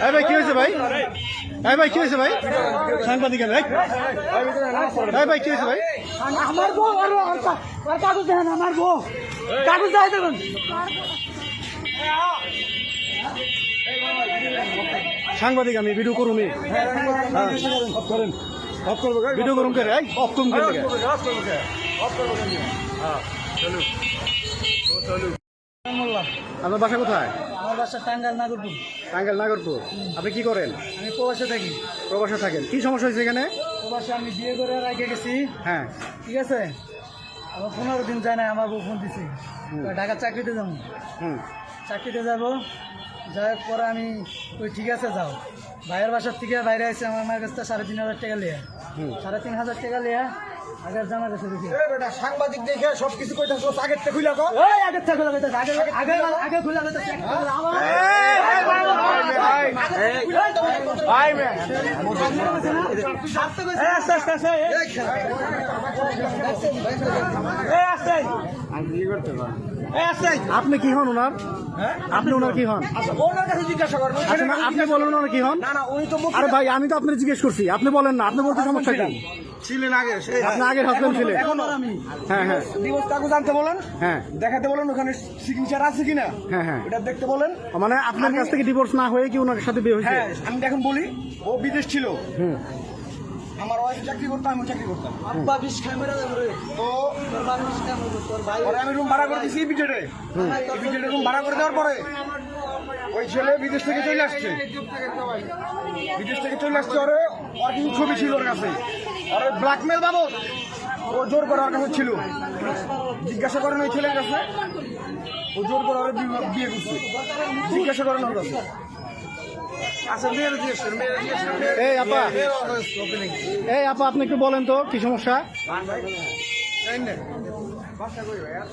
এই ভাই কি হয়েছে ভাই? এই ভাই কি হয়েছে ভাই? সাংবাদিক ভাই এই ভাই কি হয়েছে ভাই? আমার বউ আর আর কাগজ দেখেন আমার বউ। কাগজ যাই দেখুন। সাংবাদিক আমি ভিডিও করেন ভিডিও করুন করে অফ করুন করে আপনার বাসা কোথায়? আমার বাসা টাঙ্গাল নাগরপুর। টাঙ্গাইল নাগরপুর। আপনি কি করেন? আমি প্রবাসে থাকি। প্রবাসে থাকেন। কি সমস্যা হয়েছে এখানে? প্রবাসে আমি বিয়ে করে রেখে গেছি। হ্যাঁ। ঠিক আছে? আমার পনেরো দিন যায় না আমার বউ ফোন দিছে। ঢাকা চাকরিতে যাব। হুম। চাকরিতে যাব। যাওয়ার পরে আমি ওই ঠিক আছে যাও ভাইয়ের বাসার থেকে বাইরে আসছে আমার মায়ের কাছ থেকে সাড়ে তিন হাজার টাকা লিয়া সাড়ে তিন হাজার টাকা লিয়া আগের জামা কাছে দেখি সাংবাদিক দেখে সবকিছু কইতাছ আগের থেকে ওই আগের থেকে খোলা আগে আগে আগে খোলা আপনি কি হন ওনার? আপনি ওনার কি হন? ওনার কাছে জিজ্ঞাসা করব আচ্ছা, আপনি বলেন ওনার কি হন? না না উনি তো আরে ভাই আমি তো আপনার জিজ্ঞেস করছি। আপনি বলেন না আপনি বলতে সমস্যা কি? ছিলেন আগে আপনি আগের হাজবেন্ড ছিলেন। আমি হ্যাঁ হ্যাঁ। দিবস আনতে বলেন? হ্যাঁ। দেখাতে বলেন ওখানে সিগনেচার আছে কিনা? হ্যাঁ হ্যাঁ। এটা দেখতে বলেন। মানে আপনার কাছ থেকে ডিভোর্স না হয়ে কি ওনার সাথে বিয়ে হয়েছে? হ্যাঁ আমি এখন বলি ও বিদেশ ছিল। হুম। আমার ওয়াইফ চাকরি করতাম আমি চাকরি করতাম। আব্বা বিশ ক্যামেরা তো তোর বাবা বিশ ক্যামেরা তোর ভাই আমি রুম ভাড়া করে দিয়েছি বিজেটে বিজেটে রুম ভাড়া করে দেওয়ার পরে ওই ছেলে বিদেশ থেকে চলে আসছে। বিদেশ থেকে চলে আসছে ওরে কিছু ছবি ছিল ওর কাছে। ওর ব্ল্যাকমেল বাবদ ও জোর করে ওর কাছে ছিল। জিজ্ঞাসা করেন ওই ছেলের কাছে। ও জোর করে ওর বিয়ে করছে। জিজ্ঞাসা করেন ওর কাছে। এই আপা। এই আপা আপনি একটু বলেন তো কি সমস্যা?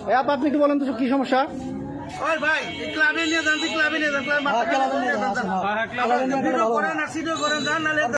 এই আপা আপনি একটু বলেন তো কি সমস্যা? ভাই ক্লাবে নিয়ে যান ক্লাবে নিয়ে যান ক্লাবে খেলা করেন আর সিডিও করেন যান নাহলে